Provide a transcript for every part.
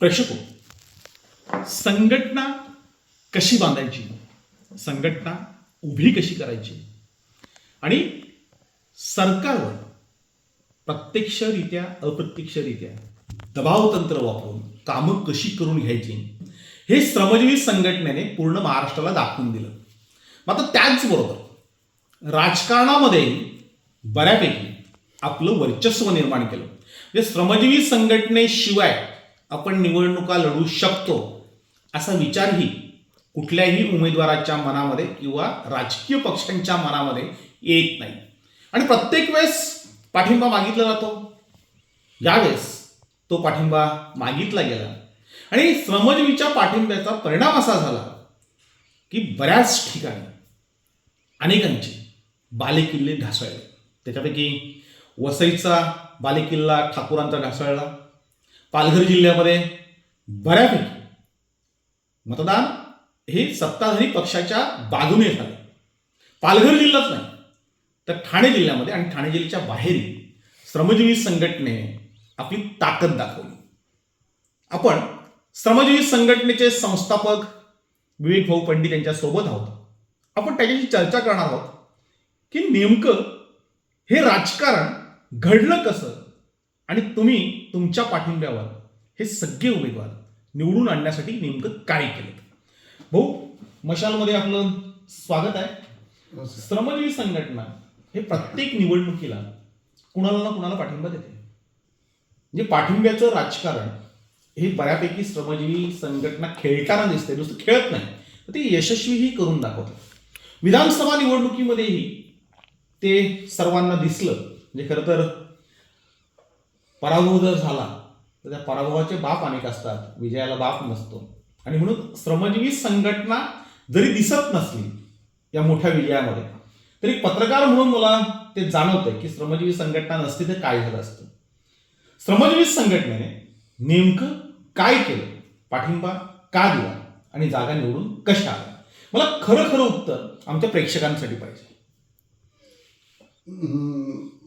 प्रेक्षको हो, संघटना कशी बांधायची? संघटना उभी कशी करायची? आणि सरकारवर प्रत्यक्षरित्या अप्रत्यक्षरित्या दबाव तंत्र वापरून कामं कशी करून घ्यायची? हे श्रमजीवी संघटनेने पूर्ण महाराष्ट्राला दाखवून दिलं. मात्र त्याचबरोबर राजकारणामध्ये बऱ्यापैकी आपलं वर्चस्व निर्माण केलं. म्हणजे श्रमजीवी संघटनेशिवाय आपण निवडणुका लढू शकतो असा विचारही कुठल्याही उमेदवाराच्या मनामध्ये किंवा राजकीय पक्षांच्या मनामध्ये येत नाही. आणि प्रत्येक वेळेस पाठिंबा मागितला जातो. यावेळेस तो पाठिंबा मागितला गेला. आणि श्रमजीवीच्या पाठिंब्याचा परिणाम असा झाला की बऱ्याच ठिकाणी अनेकांचे बालेकिल्ले ढासळले. त्याच्यापैकी वसईचा बालेकिल्ला ठाकूरांचा ढासळला. पालघर जिल्ह्यामध्ये बऱ्यापैकी मतदान हे सत्ताधारी पक्षाच्या बाजूने झालं. पालघर जिल्ह्यात नाही तर ठाणे जिल्ह्यामध्ये आणि ठाणे जिल्ह्याच्या बाहेरही श्रमजीवी संघटने आपली ताकद दाखवली. आपण श्रमजीवी संघटनेचे संस्थापक विवेक भाऊ पंडित यांच्यासोबत आहोत. आपण त्याच्याशी चर्चा करणार आहोत की नेमकं हे राजकारण घडलं कसं? आणि तुम्ही तुमच्या पाठिंब्यावर हे सगळे उमेदवार निवडून आणण्यासाठी नेमकं काय केलं? भाऊ मशालमध्ये आपलं स्वागत आहे. श्रमजीवी संघटना हे प्रत्येक निवडणुकीला कुणाला ना कुणाला पाठिंबा देते. म्हणजे पाठिंब्याचं राजकारण हे बऱ्यापैकी श्रमजीवी संघटना खेळताना दिसते नुसतं खेळत नाही. तर ते यशस्वीही करून दाखवतात विधानसभा निवडणुकीमध्येही ते सर्वांना दिसलं. म्हणजे खरं तर पराभव जर झाला तर त्या पराभवाचे बाप अनेक असतात विजयाला बाप नसतो. आणि म्हणून श्रमजीवी संघटना जरी दिसत नसली या मोठ्या विजयामध्ये तरी पत्रकार म्हणून मला ते जाणवतंय की श्रमजीवी संघटना नसती तर काय झालं असतं. श्रमजीवी संघटनेने नेमकं काय केलं? पाठिंबा का दिला? आणि जागा निवडून कशा आल्या? मला खरं खरं उत्तर आमच्या प्रेक्षकांसाठी पाहिजे.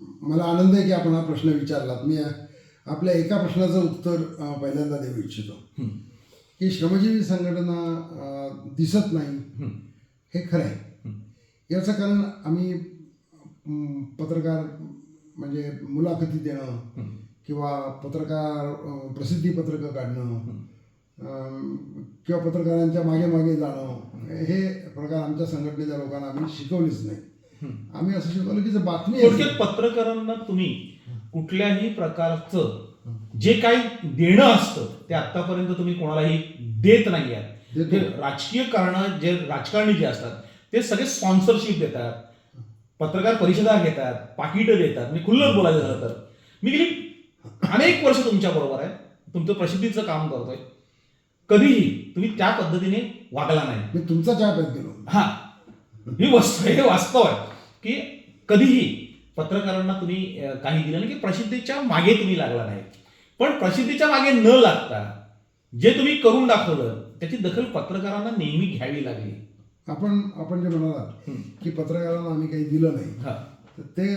मला आनंद आहे की आपण हा प्रश्न विचारलात. मी आपल्या एका प्रश्नाचं उत्तर पहिल्यांदा देऊ इच्छितो. की श्रमजीवी संघटना दिसत नाही हं, खरं आहे. याचं कारण आम्ही पत्रकार म्हणजे मुलाखती देणं किंवा पत्रकार अं, प्रसिद्धीपत्रकं काढणं किंवा पत्रकारांच्या मागे मागे जाणं हे प्रकार आमच्या संघटनेच्या लोकांना आम्ही शिकवलीच नाही. आम्ही असं शिकवलं की बातमी थोडक्यात पत्रकारांना तुम्ही कुठल्याही प्रकारचं जे काही देणं असतं ते आतापर्यंत तुम्ही कोणालाही देत नाही. जे राजकीय कारण जे राजकारणी जे असतात ते सगळे स्पॉन्सरशिप देतात. पत्रकार परिषदा घेतात पाकिटं देतात. म्हणजे खुल्लच बोलायचं झालं तर. मी गेली अनेक वर्ष तुमच्या बरोबर आहे. तुमचं प्रसिद्धीचं काम करतोय. कधीही तुम्ही त्या पद्धतीने वागला नाही. मी तुमचा चहा प्यात गेलो. हा. ही वस्तू हे वास्तव आहे की कधीही पत्रकारांना तुम्ही काही दिलं नाही की प्रसिद्धीच्या मागे तुम्ही लागला नाही. पण प्रसिद्धीच्या मागे न लागता जे तुम्ही करून दाखवलं त्याची दखल पत्रकारांना नेहमी घ्यावी लागली. आपण आपण जे म्हणालात हं. की पत्रकारांना आम्ही काही दिलं नाही हा. तर ते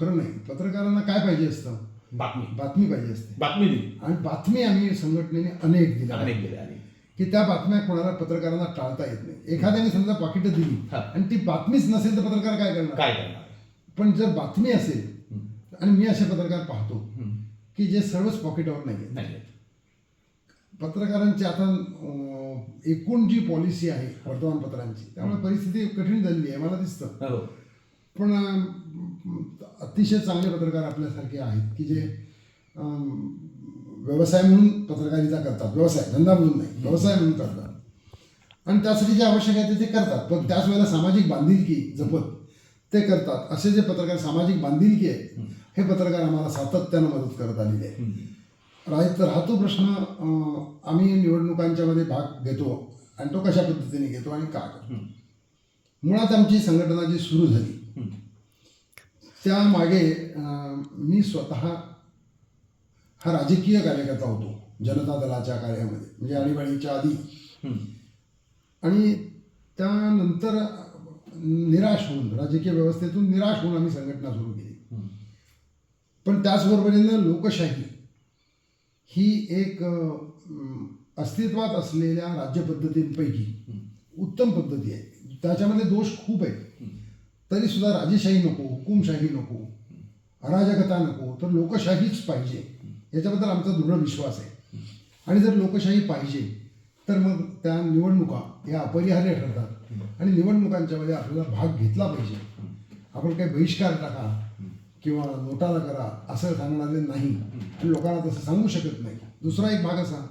खरं नाही. पत्रकारांना काय पाहिजे असतं? बातमी. बातमी पाहिजे असते. बातमी दिली. आणि बातमी आम्ही संघटनेने अनेक दिल्या. अनेक दिले आणि की त्या बातम्या कोणाला पत्रकारांना टाळता येत नाही. एखाद्याने समजा पाकिटं दिली हा. आणि ती बातमीच नसेल तर पत्रकार काय करणार? काय करणार? पण जर बातमी असेल. आणि मी असे पत्रकार पाहतो. की जे सर्वच पॉकेटवर नाही आहेत. नाही पत्रकारांची आता अं, एकूण जी पॉलिसी आहे वर्तमानपत्रांची त्यामुळे परिस्थिती कठीण झालेली आहे मला दिसतं. हो. पण अं, अतिशय चांगले पत्रकार आपल्यासारखे आहेत की जे अं, व्यवसाय म्हणून पत्रकारिता करतात. व्यवसाय धंदा म्हणून नाही व्यवसाय म्हणून करतात. आणि त्यासाठी जे आवश्यक आहे ते ते करतात. पण त्याच वेळेला सामाजिक बांधिलकी जपत ते करतात. असे जे पत्रकार सामाजिक बांधिलकी आहे हे पत्रकार आम्हाला सातत्यानं मदत करत आलेले आहे हं. राहित राहतो प्रश्न अं, आम्ही निवडणुकांच्यामध्ये भाग घेतो आणि तो कशा पद्धतीने घेतो आणि का करतो? हं. मुळात आमची संघटना जी सुरू झाली हं. त्यामागे मी स्वतः हा राजकीय कार्यकर्ता होतो जनता दलाच्या कार्यामध्ये म्हणजे आणीबाणीच्या आधी. आणि त्यानंतर निराश होऊन राजकीय व्यवस्थेतून निराश होऊन आम्ही संघटना सुरू केली. पण त्याचबरोबरीनं लोकशाही ही एक अस्तित्वात असलेल्या राज्यपद्धतींपैकी उत्तम पद्धती आहे. त्याच्यामध्ये दोष खूप आहेत. तरी सुद्धा राजेशाही नको हुकुमशाही नको अराजकता नको तर लोकशाहीच पाहिजे. याच्याबद्दल आमचा दृढ विश्वास आहे. आणि जर लोकशाही पाहिजे तर मग त्या निवडणुका या अपरिहार्य ठरतात. आणि निवडणुकांच्यामध्ये आपल्याला भाग घेतला पाहिजे. आपण काही बहिष्कार टाका किंवा नोटाला करा असं सांगणारे नाही. आणि लोकांना तसं सांगू शकत नाही. दुसरा एक भाग असा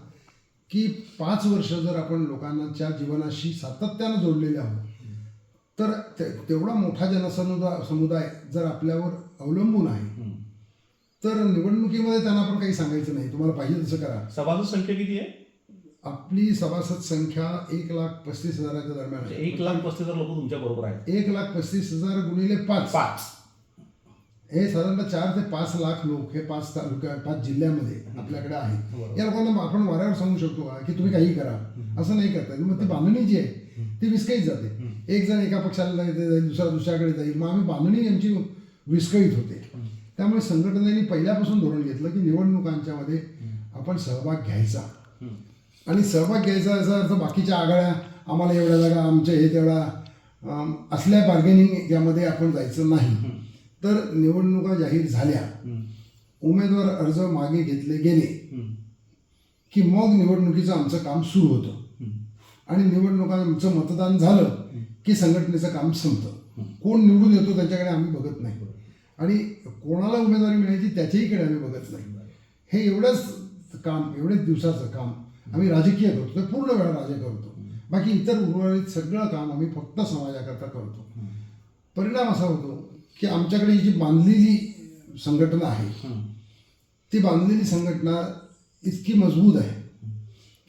की पाच वर्ष जर आपण लोकांच्या जीवनाशी सातत्यानं जोडलेले आहोत तर ते- तेवढा मोठा जनसमुदाय समुदाय जर आपल्यावर अवलंबून आहे तर निवडणुकीमध्ये त्यांना आपण काही सांगायचं नाही. तुम्हाला पाहिजे तसं करा. सभासद संख्या किती आहे? आपली सभासद संख्या एक लाख पस्तीस हजाराच्या दरम्यान म्हणजे आहे. एक लाख पस्तीस हजार लोक तुमच्या बरोबर आहेत. एक लाख पस्तीस हजार गुणिले पाच. पाच. हे साधारणतः चार ते पाच लाख लोक हे पाच तालुक्या पाच जिल्ह्यामध्ये आपल्याकडे आहेत. या लोकांना आपण वाऱ्यावर सांगू शकतो का? की तुम्ही काही करा. असं नाही करता येत. मग ती बांधणी जी आहे ती विस्कळीत जाते. एक जण एका पक्षाला जाईल दुसरा दुसऱ्याकडे जाईल. मग आम्ही बांधणी यांची विस्कळीत होते. त्यामुळे संघटनेने पहिल्यापासून धोरण घेतलं की निवडणुकांच्या मध्ये आपण सहभाग घ्यायचा. आणि सहभाग घ्यायचा याचा अर्थ बाकीच्या आघाड्या आम्हाला एवढ्या जागा आमच्या हे तेवढा असल्या बार्गेनिंग यामध्ये आपण जायचं नाही. तर निवडणुका जाहीर झाल्या. उमेदवार अर्ज मागे घेतले गेले. की मग निवडणुकीचं आमचं काम सुरू होतं. आणि निवडणुकांचं मतदान झालं की संघटनेचं काम संपतं. कोण निवडून येतो त्याच्याकडे आम्ही बघत नाही. आणि कोणाला उमेदवारी मिळायची त्याच्याहीकडे आम्ही बघत नाही. हे एवढंच काम एवढेच दिवसाचं काम आम्ही राजकीय करतो. ते पूर्ण वेळा राजे करतो. बाकी इतर उर्वरित सगळं काम आम्ही फक्त समाजाकरता करतो. परिणाम असा होतो की आमच्याकडे ही जी बांधलेली संघटना आहे ती बांधलेली संघटना इतकी मजबूत आहे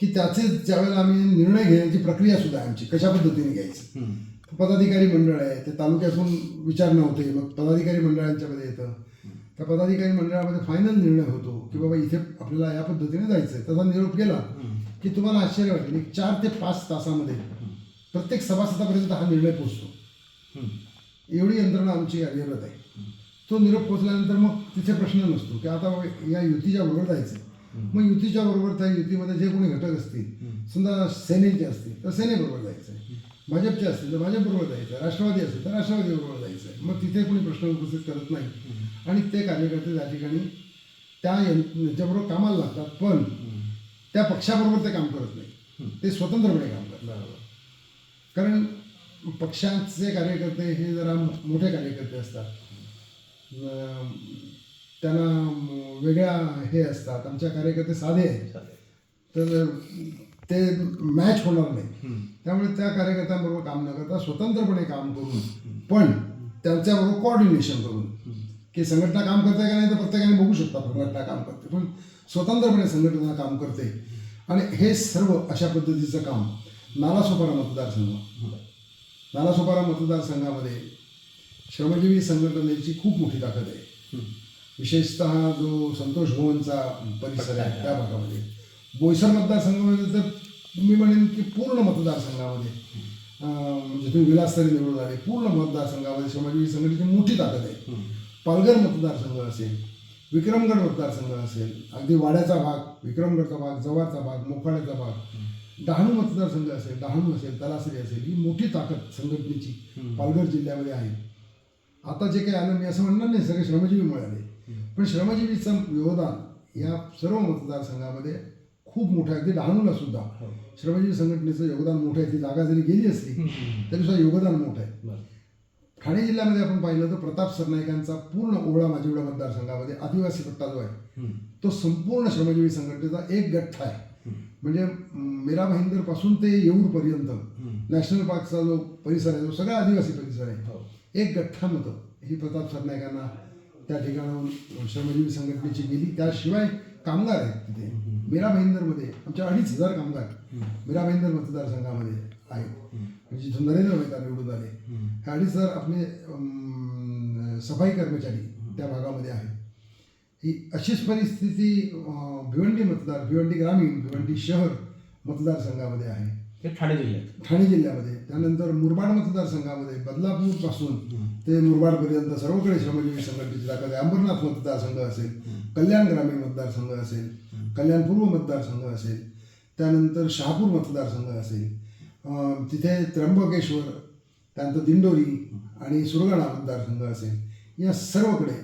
की त्याचे ज्यावेळेला आम्ही निर्णय घेण्याची प्रक्रिया सुद्धा आहे आमची कशा पद्धतीने घ्यायचं? पदाधिकारी मंडळ आहे ते तालुक्यातून विचारणं होते मग पदाधिकारी मंडळांच्यामध्ये येतं. त्या पदाधिकारी मंडळामध्ये फायनल निर्णय होतो की बाबा इथे आपल्याला या पद्धतीने जायचं आहे तसा निरोप गेला की तुम्हाला आश्चर्य वाटेल. एक चार ते पाच तासामध्ये प्रत्येक सभासदापर्यंत हा निर्णय पोचतो एवढी यंत्रणा आमची कार्यरत आहे. तो निरोप पोचल्यानंतर मग तिथे प्रश्न नसतो की आता या युतीच्या बरोबर जायचं मग युतीच्या बरोबर त्या युतीमध्ये जे कोणी घटक असतील समजा सेनेचे असतील तर सेनेबरोबर जायचं आहे भाजपचे असतील तर भाजपबरोबर जायचं आहे राष्ट्रवादी असेल तर राष्ट्रवादी बरोबर जायचं आहे. मग तिथे कोणी प्रश्न उपस्थित करत नाही. आणि ते कार्यकर्ते त्या ठिकाणी त्या याच्याबरोबर कामाला लागतात पण त्या पक्षाबरोबर ते काम करत नाही. ते स्वतंत्रपणे काम करतात. कारण पक्षांचे कार्यकर्ते हे जरा मोठे कार्यकर्ते असतात. त्यांना वेगळ्या हे असतात. आमच्या कार्यकर्ते साधे आहेत. तर ते मॅच होणार नाही. त्यामुळे त्या कार्यकर्त्यांबरोबर काम न करता स्वतंत्रपणे काम करून पण त्यांच्याबरोबर कोऑर्डिनेशन करून की संघटना काम करते का नाही तर प्रत्येकाने बघू शकता संघटना काम करते. पण स्वतंत्रपणे संघटना काम करते. आणि हे सर्व अशा पद्धतीचं काम नालासोपारा मतदारसंघ. नालासोपारा मतदारसंघामध्ये श्रमजीवी संघटनेची खूप मोठी ताकद आहे. विशेषतः जो संतोष भुवनचा परिसर आहे त्या भागामध्ये. बोईसर मतदारसंघामध्ये तर मी म्हणेन की पूर्ण मतदारसंघामध्ये म्हणजे तुम्ही विलासतरी निवडून आले पूर्ण मतदारसंघामध्ये श्रमजीवी संघटनेची मोठी ताकद आहे. पालघर मतदारसंघ असेल विक्रमगड मतदारसंघ असेल अगदी वाड्याचा भाग विक्रमगडचा भाग जव्हारचा भाग मोखाड्याचा भाग डहाणू मतदारसंघ असेल डहाणू असेल तलासरी असेल ही मोठी ताकद संघटनेची पालघर जिल्ह्यामध्ये आहे. आता जे काही आलं मी असं म्हणणार नाही सगळे श्रमजीवी मिळाले. पण श्रमजीवीचं योगदान या सर्व मतदारसंघामध्ये खूप मोठं आहे. अगदी डहाणूला सुद्धा. श्रमजीवी संघटनेचं योगदान मोठं आहे. ती जागा जरी गेली असली तरी सुद्धा योगदान मोठं आहे. ठाणे जिल्ह्यामध्ये आपण पाहिलं तर प्रताप सरनाईकांचा पूर्ण ओळा माजिवडा मतदारसंघामध्ये आदिवासी पट्टा जो आहे तो संपूर्ण श्रमजीवी संघटनेचा एक गठ्ठा आहे. म्हणजे मीरा भाईंदरपासून ते येऊर पर्यंत नॅशनल पार्कचा जो परिसर आहे तो सगळा आदिवासी परिसर आहे. एक गठ्ठा मतं. ही प्रताप सरनाईकांना त्या ठिकाणाहून श्रमजीवी संघटनेची गेली. त्याशिवाय कामगार आहेत. मीरा भाईंदरमध्ये आमच्या अडीच हजार कामगार मीरा भाईंदर मतदारसंघामध्ये आहेत. म्हणजे जिथून नरेंद्र मेहता निवडून आले हे अडीच हजार आपले सफाई कर्मचारी त्या भागामध्ये आहेत. ही अशीच परिस्थिती भिवंडी मतदार भिवंडी ग्रामीण भिवंडी शहर मतदारसंघामध्ये आहे. हे ठाणे जिल्ह्यात. ठाणे जिल्ह्यामध्ये. त्यानंतर मुरबाड मतदारसंघामध्ये बदलापूरपासून ते मुरबाडपर्यंत सर्वकडे श्रमजीवी संघटनेची ताकद आहे. अंबरनाथ मतदारसंघ असेल कल्याण ग्रामीण मतदारसंघ असेल कल्याण पूर्व मतदारसंघ असेल त्यानंतर शहापूर मतदारसंघ असेल तिथे त्र्यंबकेश्वर त्यानंतर दिंडोरी आणि सुरगाणा मतदारसंघ असेल. या सर्वकडे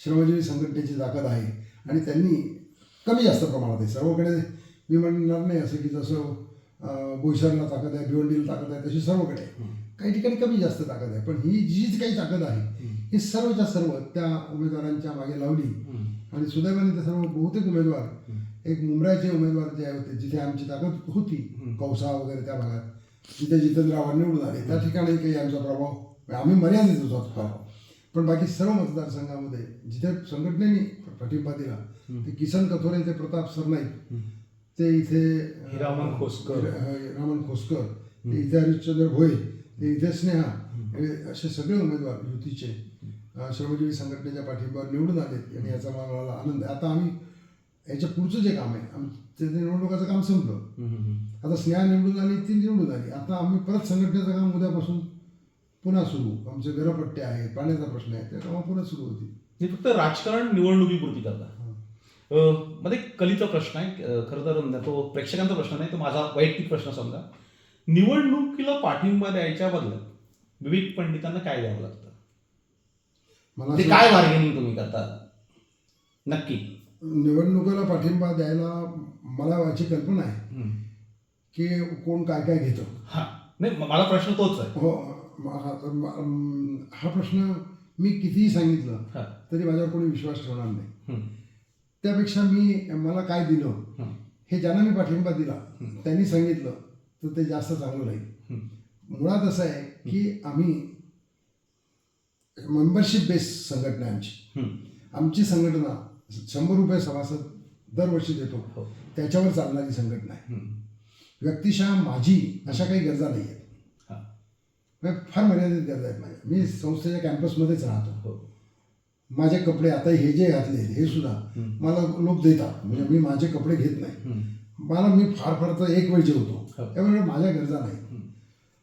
श्रमजीवी संघटनेची ताकद आहे आणि त्यांनी कमी जास्त प्रमाणात आहे. सर्वकडे मी म्हणणार नाही असं की जसं बोईसरला ताकद आहे भिवंडीला ताकद आहे तशी सर्वकडे काही ठिकाणी कमी जास्त ताकद आहे पण ही जी काही ताकद आहे ही सर्वच्या सर्व त्या उमेदवारांच्या मागे लावली. आणि सुदैवाने ते सर्व बहुतेक उमेदवार एक मुंबईचे उमेदवार जे होते जिथे आमची ताकद होती कौसा वगैरे त्या भागात जिथे जितेंद्र आव्हाड निवडून आले. त्या ठिकाणी काही आमचा प्रभाव आम्ही मर्यादित होतो प्रभाव पण बाकी सर्व मतदारसंघामध्ये जिथे संघटनेने पाठिंबा दिला ते किसन कथोरे ते प्रताप सरनाईक ते इथे अं, हिरामन खोसकर. हिरामन खोसकर. ते इथे हरिश्चंद्र भोये ते इथे स्नेहा असे सगळे उमेदवार युतीचे श्रमजीवी संघटनेच्या पाठिंब्यावर निवडून आलेत. आणि याचा मला आनंद आहे. आता आम्ही याच्या पुढचं जे काम आहे आमचं ते निवडणुकाचं काम संपलं. आता स्नेहा निवडून आली ती निवडून आली. आता आम्ही परत संघटनेचं काम उद्यापासून पुन्हा सुरू. आमचे घरपट्टे आहेत पाण्याचा प्रश्न आहे ते कामं पुन्हा सुरू होतील. हे फक्त राजकारण निवडणुकीपुरती करता मध्ये कलीचा प्रश्न आहे. खरं तर तो प्रेक्षकांचा प्रश्न नाही तो माझा वैयक्तिक प्रश्न समजा. निवडणुकीला पाठिंबा द्यायच्या बदल्यात विवेक पंडितांना काय द्यावं लागतं? मला ते काय बार्गेनिंग तुम्ही करता? नक्की. निवडणुकीला पाठिंबा द्यायला मला याची कल्पना आहे. की कोण काय काय घेतं. हा. नाही मला प्रश्न तोच आहे. हो हा प्रश्न मी कितीही सांगितलं हा. तरी माझ्यावर कोणी विश्वास ठेवणार नाही. त्यापेक्षा मी मला काय दिलं. हे ज्यांना मी पाठिंबा दिला त्यांनी सांगितलं तर ते जास्त चांगलं राहील. मुळात असं आहे की आम्ही मेंबरशिप बेस संघटना आमची. आमची संघटना शंभर रुपये सभासद दरवर्षी देतो हो. त्याच्यावर चालणारी संघटना आहे. व्यक्तिशः माझी अशा काही गरजा नाही आहेत. म्हणजे फार मर्यादित गरजा आहेत माझ्या मी संस्थेच्या कॅम्पसमध्येच राहतो हो. माझे कपडे आता हे जे घातले हे सुद्धा. मला लोक देतात म्हणजे मी माझे कपडे घेत नाही. मला मी फार फार तर एक वेळ जेवतो हो. त्यामुळे माझ्या गरजा नाही.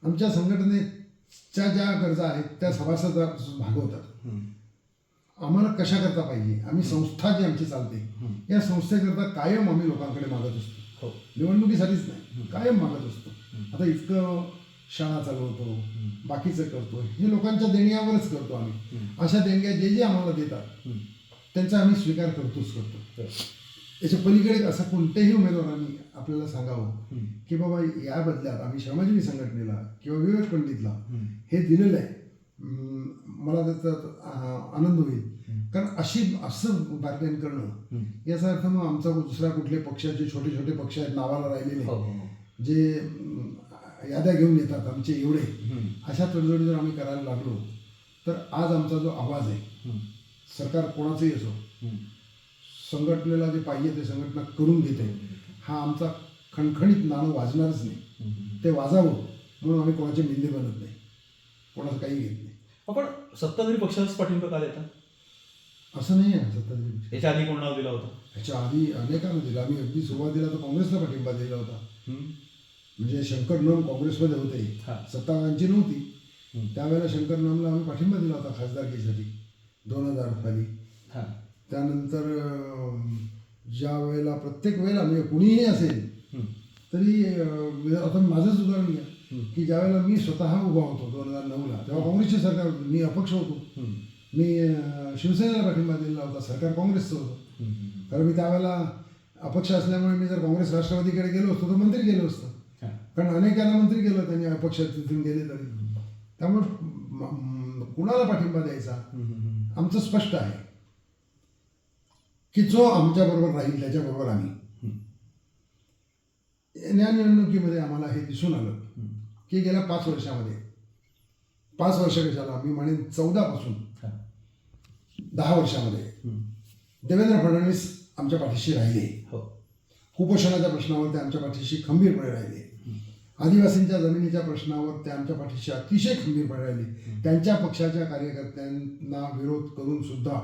आमच्या संघटनेच्या ज्या गरजा आहेत त्या सभासद भागवतात. आम्हाला कशा करता पाहिजे आम्ही संस्था जी आमची चालते. या संस्थेकरता कायम आम्ही लोकांकडे मागत असतो हो. निवडणुकीसाठीच नाही कायम मागत असतो आता इतकं शाळा चालवतो बाकीचं करतो हे लोकांच्या देणग्यावरच करतो आम्ही अशा देणग्या जे जे आम्हाला देतात. त्यांचा आम्ही स्वीकार करतोच करतो. याच्या पलीकडे असं कोणत्याही उमेदवारांनी आपल्याला सांगावं. की बाबा या बदल्यात आम्ही श्रमजीवी संघटनेला किंवा विवेक पंडितला. हे दिलेलं आहे मला त्याचा आनंद होईल कारण अशी असं बार्गेन करणं. याचा अर्थ मग आमचा दुसऱ्या कुठले पक्षाचे छोटे छोटे पक्ष आहेत नावाला राहिलेले हो, हो, हो. जे याद्या घेऊन येतात आमचे एवढे. अशा तडजोडी जर आम्ही करायला लागलो तर आज आमचा जो आवाज आहे. सरकार कोणाचंही असो. संघटनेला जे पाहिजे ते संघटना करून घेते हा आमचा खणखणीत नाणं वाजणारच नाही. ते वाजावं म्हणून आम्ही कोणाचे मिंदे बनत नाही कोणाचं काही घेत नाही आपण सत्ताधारी पक्षाचाच पाठिंबा का देता असं नाही आहे सत्ताधारी याच्या आधी कोण नाव दिला होता ह्याच्या आधी अनेकांना दिला आम्ही अगदी सुरुवातीला तर काँग्रेसला पाठिंबा दिला होता. म्हणजे शंकर नम काँग्रेसमध्ये होते हा. सत्ता नव्हती. त्यावेळेला शंकर नमला आम्ही पाठिंबा दिला होता खासदारकीसाठी दोन हजार हा. त्यानंतर ज्या वेळेला प्रत्येक वेळेला म्हणजे कुणीही असेल. तरी आता माझंच उदाहरण घ्या. की ज्यावेळेला मी स्वतः उभा होतो दोन हजार नऊला तेव्हा काँग्रेसचे सरकार होतं मी अपक्ष होतो. मी शिवसेनेला पाठिंबा दिलेला होता सरकार काँग्रेसचं होतं. कारण मी त्यावेळेला अपक्ष असल्यामुळे मी जर काँग्रेस राष्ट्रवादीकडे गेलो असतो तर मंत्री गेलो असतो. कारण अनेकांना मंत्री गेलं त्यांनी अपक्ष तिथून गेले तरी त्यामुळे कुणाला पाठिंबा द्यायचा. आमचं स्पष्ट आहे की जो आमच्याबरोबर राहील त्याच्याबरोबर आम्ही. या निवडणुकीमध्ये आम्हाला हे दिसून आलं. की गेल्या पाच वर्षामध्ये पाच वर्ष कशाला मी म्हणेन चौदापासून. दहा वर्षामध्ये. देवेंद्र फडणवीस आमच्या पाठीशी राहिले हो कुपोषणाच्या प्रश्नावर ते आमच्या पाठीशी खंबीरपणे राहिले आदिवासींच्या जमिनीच्या प्रश्नावर ते आमच्या पाठीशी अतिशय खंबीरपणे राहिले त्यांच्या पक्षाच्या कार्यकर्त्यांना विरोध करून सुद्धा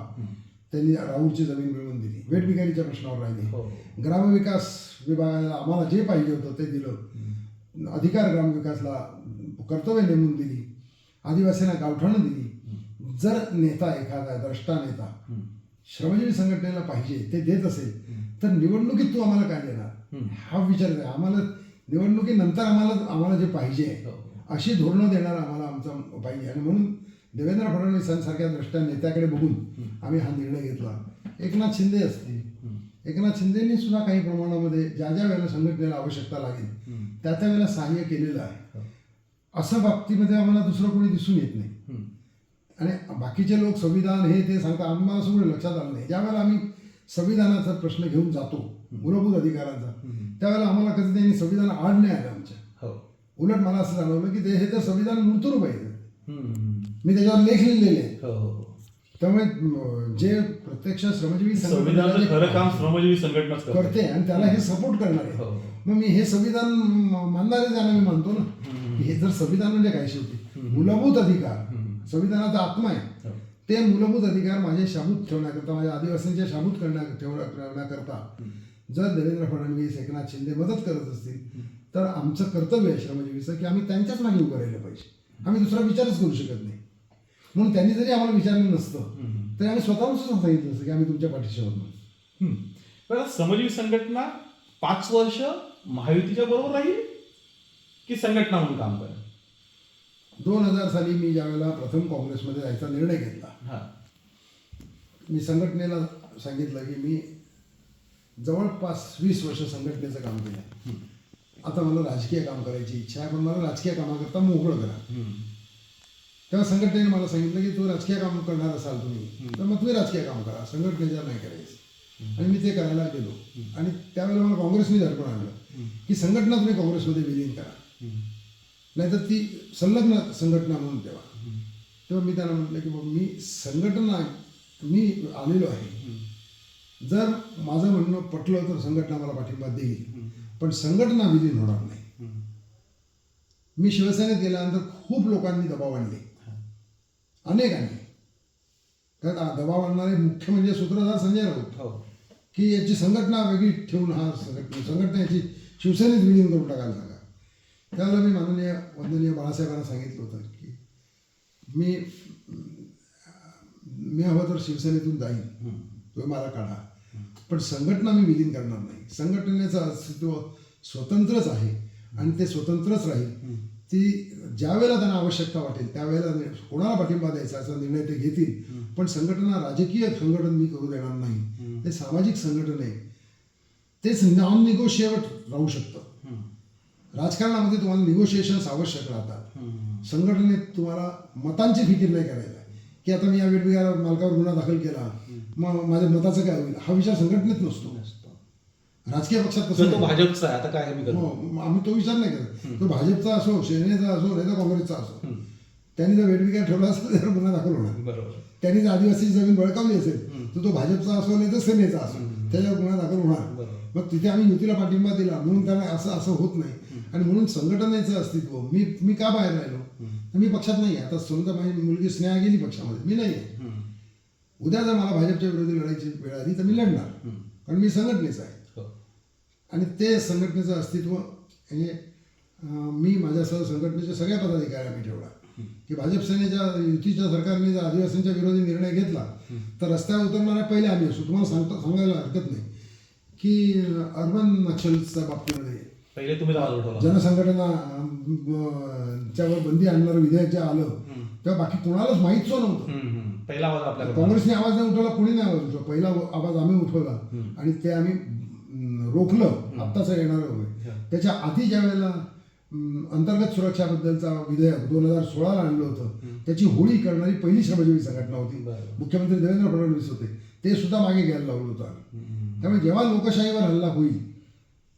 त्यांनी राऊरची जमीन मिळवून दिली. वेठबिगारीच्या प्रश्नावर राहिले. हो ग्रामविकास विभागाला आम्हाला जे पाहिजे होतं ते दिलं. अधिकार ग्रामविकासला कर्तव्य नेमून दिली. आदिवासींना गावठाणं दिली. जर नेता एखादा द्रष्टा नेता श्रमजीवी संघटनेला पाहिजे ते देत असेल तर निवडणुकीत तू आम्हाला काय देणार? हा विचार आम्हाला निवडणुकीनंतर आम्हाला आम्हाला जे पाहिजे अशी धोरणं देणार आम्हाला आमचा पाहिजे. आणि म्हणून देवेंद्र फडणवीसांसारख्या द्रष्ट्या नेत्याकडे बघून आम्ही हा निर्णय घेतला. एकनाथ शिंदे असतील. एकनाथ शिंदेनी सुद्धा काही प्रमाणामध्ये ज्या ज्या वेळेला संघटनेला आवश्यकता लागेल त्या त्या वेळेला सहाय्य केलेलं आहे. असं बाबतीमध्ये आम्हाला दुसरं कोणी दिसून येत नाही. आणि बाकीचे लोक संविधान हे ते सांगतात आम्हाला सगळं लक्षात आलं नाही. ज्यावेळेला आम्ही संविधानाचा प्रश्न घेऊन जातो मूलभूत अधिकारांचा त्यावेळेला आम्हाला कधी त्यांनी संविधान आड नाही आलं आमच्या. हो. उलट मला असं जाणवलं की ते हे तर संविधान मूर्तरूप आहे. मी त्याच्यावर लेख लिहिलेले आहेत. हो त्यामुळे अं, जे प्रत्यक्ष श्रमजीवी संविधानाचं खरं संघटनाच करते. करते आणि त्याला हे सपोर्ट करणार आहे हो. मग मी हे संविधान म- मानणारे त्यांना मी मानतो ना की हे जर संविधान म्हणजे काय शेवटी? मूलभूत अधिकार. संविधानाचा आत्मा आहे. हो. ते मूलभूत अधिकार माझे शाबूत ठेवण्याकरता माझ्या आदिवासींचे शाबूत करण्या ठेवण्या ठेवण्याकरता जर देवेंद्र फडणवीस एकनाथ शिंदे मदत करत असतील तर आमचं कर्तव्य आहे श्रमजीवीचं की आम्ही त्यांच्याच मागे उभं राहिलं पाहिजे. आम्ही दुसरा विचारच करू शकत नाही. म्हणून त्यांनी जरी आम्हाला विचारलं नसतं तरी आम्ही स्वतःहून सांगितलं असतं की आम्ही तुमच्या पाठीशी आहोत म्हणून. श्रमजीवी संघटना पाच वर्ष महायुतीच्या बरोबर राहील की संघटना म्हणून काम करेल? दोन हजार साली मी ज्यावेळेला प्रथम काँग्रेसमध्ये जायचा निर्णय घेतला हा. मी संघटनेला सांगितलं की मी जवळपास वीस वर्ष संघटनेचं काम केलं. आता मला राजकीय काम करायची इच्छा आहे पण मला राजकीय कामाकरता मोकळं करा. तेव्हा संघटनेने मला सांगितलं की तू राजकीय काम करणार असाल तुम्ही तर मग तुम्ही राजकीय काम करा. संघटनेच्या नाही करायचं. आणि मी ते करायला गेलो. आणि त्यावेळेला मला काँग्रेसने दडपण आणलं. की संघटना तुम्ही काँग्रेसमध्ये विलीन करा. नाहीतर ती संलग्न संघटना म्हणून ठेवा. तेव्हा मी त्यांना म्हटलं की बाबा मी संघटना मी आलेलो आहे. जर माझं म्हणणं पटलं तर संघटना मला पाठिंबा देईल. पण संघटना विलीन होणार नाही. मी शिवसेनेत गेल्यानंतर खूप लोकांनी दबाव आणले. अनेकांनी. त्यात आ- दबाव आणणारे मुख्य म्हणजे सूत्रधार संजय राऊत. हो. की याची संघटना वेगळी ठेवून हा संघटना संघटना याची शिवसेनेत विलीन करून टाकायला सांगा. त्यावेळेला मी माननीय वंदनीय बाळासाहेबांना सांगितलं होतं की मी मी हवं तर शिवसेनेतून जाईन. तुम्ही मला काढा. पण संघटना मी विलीन करणार नाही. संघटनेचं अस्तित्व स्वतंत्रच आहे आणि ते स्वतंत्रच राहील. ती ज्या वेळेला त्यांना आवश्यकता वाटेल त्यावेळेला कोणाला पाठिंबा द्यायचा असा निर्णय ते घेतील. पण संघटना राजकीय संघटन मी करू देणार नाही. ते सामाजिक संघटन आहे. तेच नॉन निगोशिएबल राहू शकतं. राजकारणामध्ये तुम्हाला निगोशिएशन्स आवश्यक राहतात. संघटनेत तुम्हाला मतांची फिकीर नाही करायला की आता मी या वेगवेगळ्या मालकावर गुन्हा दाखल केला. मग माझ्या मताचं काय होईल? हा विचार संघटनेत नसतो. राजकीय पक्षात तर तो. भाजपचा आहे आता काय मी करतो हो, आम्ही तो विचार नाही करत. तो भाजपचा असो सेनेचा असो नाही तर काँग्रेसचा असो. त्यांनी जर वेगवेगळ्या ठेवला असेल तर गुन्हा दाखल होणार. बरोबर. त्यांनी जर आदिवासीची जमीन बळकावली असेल तर तो भाजपचा असो नाही तर सेनेचा असो त्याच्यावर गुन्हा दाखल होणार. मग तिथे आम्ही युतीला पाठिंबा दिला म्हणून त्याला असं असं होत नाही. आणि म्हणून संघटनेचं अस्तित्व मी मी का बाहेर राहिलो? मी पक्षात नाही आता समजा माझी मुलगी स्नेहा गेली पक्षामध्ये मी नाही आहे. उद्या जर मला भाजपच्या विरोधी लढायची वेळ आली तर मी लढणार. कारण मी संघटनेचा आहे. हो. आणि ते संघटनेचं अस्तित्व हे अं, मी माझ्यासह संघटनेच्या सगळ्या पदाधिकारी आम्ही ठेवला. की भाजप सेनेच्या युतीच्या सरकारने जर आदिवासींच्या विरोधी निर्णय घेतला तर रस्त्यावर उतरणाऱ्या पहिले आम्ही असू. तुम्हाला सांगता सांगायला हरकत नाही. की अर्बन नक्षलच्या बाबतीमध्ये पहिले तुम्ही आवाज उठवला. जनसंघटना अं, च्यावर बंदी आणणारं विधेयक जे आलं तेव्हा बाकी कोणालाच माहीत सुद्धा नव्हतं. पहिला आवाज काँग्रेसने आवाज नाही उठवला कोणी नाही आवाज उठवला. पहिला आवाज आम्ही उठवला. आणि ते आम्ही रोखलं. आत्ताचं येणार होय त्याच्या आधी ज्या वेळेला अंतर्गत सुरक्षाबद्दलचा विधेयक दोन हजार सोळाला आणलं होतं त्याची होळी करणारी पहिली श्रमजीवी संघटना होती. मुख्यमंत्री देवेंद्र फडणवीस होते. ते सुद्धा मागे घ्यायला लावलं होतं आम्ही. त्यामुळे जेव्हा लोकशाहीवर हल्ला होईल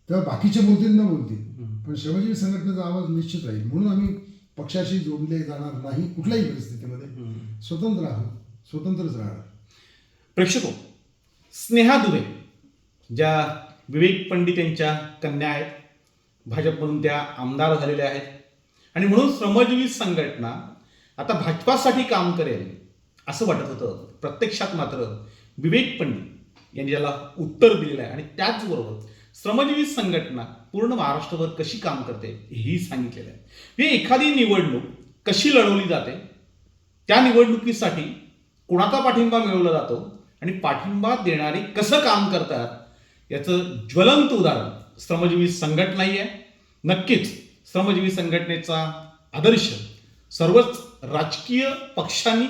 तेव्हा बाकीचे बोलतील. न बोलतील पण श्रमजीवी संघटनेचा आवाज निश्चित राहील. म्हणून आम्ही पक्षाशी जोडले जाणार नाही कुठल्याही परिस्थितीमध्ये स्वतंत्र आहोत स्वतंत्रच राहणार. प्रेक्षको स्नेहा दुबे ज्या विवेक पंडित यांच्या कन्या आहेत भाजपमधून त्या आमदार झालेल्या आहेत. आणि म्हणून श्रमजीवी संघटना आता भाजपासाठी काम करेल असं वाटत होतं. प्रत्यक्षात मात्र विवेक पंडित यांनी त्याला उत्तर दिलेलं आहे. आणि त्याचबरोबर श्रमजीवी संघटना पूर्ण महाराष्ट्रभर कशी काम करते हेही सांगितलेलं आहे. ही एखादी निवडणूक कशी लढवली जाते त्या निवडणुकीसाठी कुणाचा पाठिंबा मिळवला जातो आणि पाठिंबा देणारे कसं काम करतात याचं ज्वलंत उदाहरण श्रमजीवी संघटनाही आहे. नक्कीच श्रमजीवी संघटनेचा आदर्श सर्वच राजकीय पक्षांनी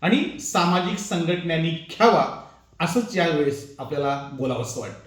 आणि सामाजिक संघटनांनी घ्यावा असंच यावेळेस आपल्याला बोलावंसं वाटतं.